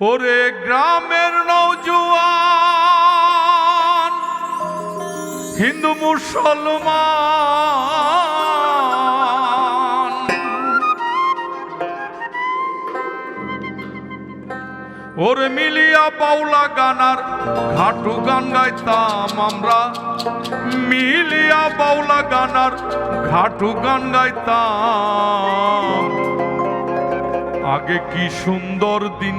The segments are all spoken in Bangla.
ওরে গ্রামের নৌজুয়ান হিন্দু মুসলমান। ওরে মিলিয়া পাউলা গানার ঘাটু গান গাইতাম আমরা। মিলিয়া পাউলা গানার ঘাটু গান গাইতাম। আগে কি সুন্দর দিন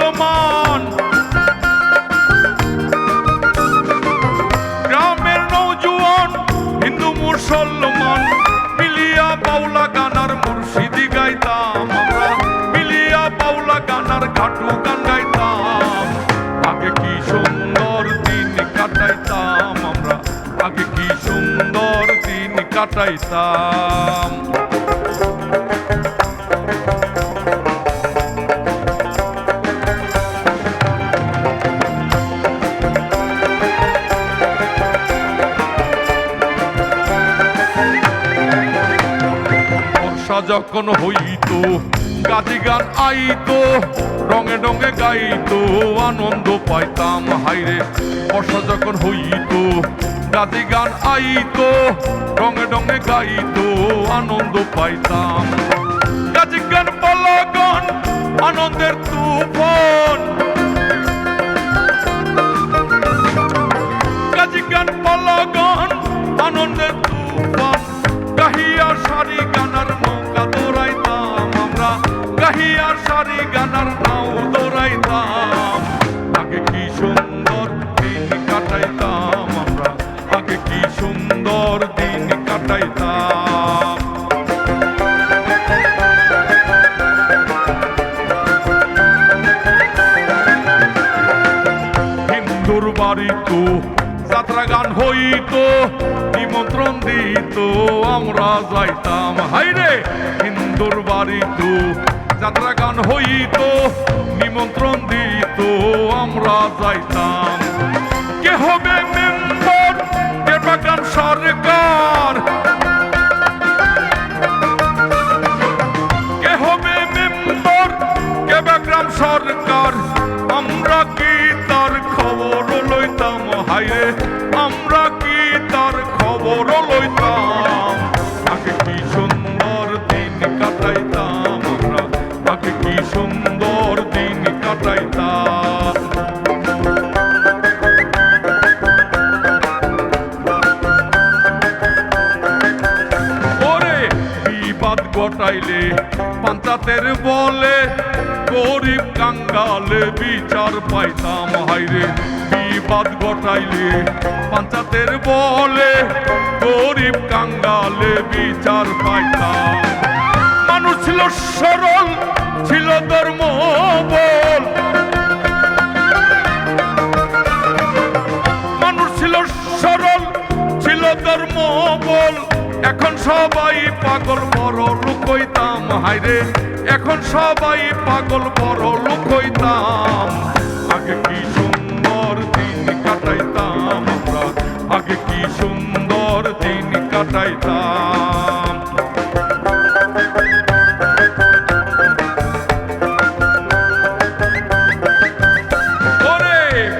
মুসলমান মিলিয়া বাউলা গানার মুর্শিদি গাইতাম আমরা। মিলিয়া বাউলা গানার ঘাটু গান গাইতাম। আগে কি সুন্দর দিন কাটাইতাম আমরা। আগে কি সুন্দর দিন কাটাইতাম। যখন হইতো গাদি গান আইতো, রঙে রঙে গাইতো, আনন্দ পাইতাম, হাইরে বর্ষা যখন হইতো গাদি গান আইতো, রঙে রঙে গাইতো, আনন্দ পাইতাম। গাজি গান পালা গান, আনন্দের তুফান সারি গানার নাও দৌড়াইতাম। আগে কি সুন্দর দিন কাটাইতাম আমরা। আগে কি সুন্দর দিন কাটাইতাম। হিন্দুর বাড়িতো যাত্রা গান হইতো, নিমন্ত্রণ দিত, আমরা যাইতাম। হাইরে, হিন্দুর বাড়িতো যাত্রা গান হইত, নিমন্ত্রণ দিত, আমরা যাইতাম। কে হবে মেম্বার? বাগান সরকার? কে হবে মেম্বার? কে বাগ্রাম সরকার? ঘটাইলে পঞ্চায়েতের বলে, গরিব কাঙ্গালে বিচার পাইতাম হাইরে বিবাদ ঘটাইলে। পঞ্চায়েতের বলে, গরিব কাঙ্গালে বিচার পাইতাম। মানুষ ছিল সরল, ছিল ধর্ম বল মানুষ ছিল সরল, ছিল ধর্ম বল এখন সবাই পাগল, বড় লোক হইতাম হাইরে এখন সবাই পাগল, বড় লোক হইতাম। আগে কি সুন্দর দিন কাটাইতাম আমরা। আগে কি সুন্দর দিন কাটাইতাম।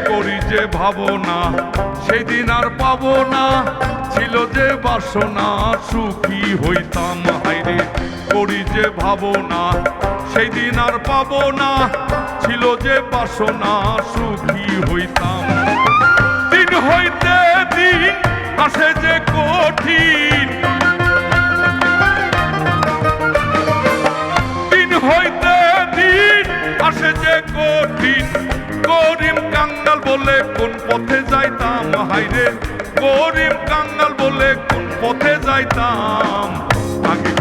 করি যে ভাবনা সেদিন আর পাবো না। ছিল যে বাসনা, সুখী হইতাম হাইরে করি যে ভাবনা। সেই দিন আর পাব না। ছিল যে বাসনা, সুখী হইতাম। দিন হইতে দিন আসে বলে কোন পথে যাইতাম? হাইরে গরিব কাঙ্গাল বলে কোন পথে যাইতাম? আগে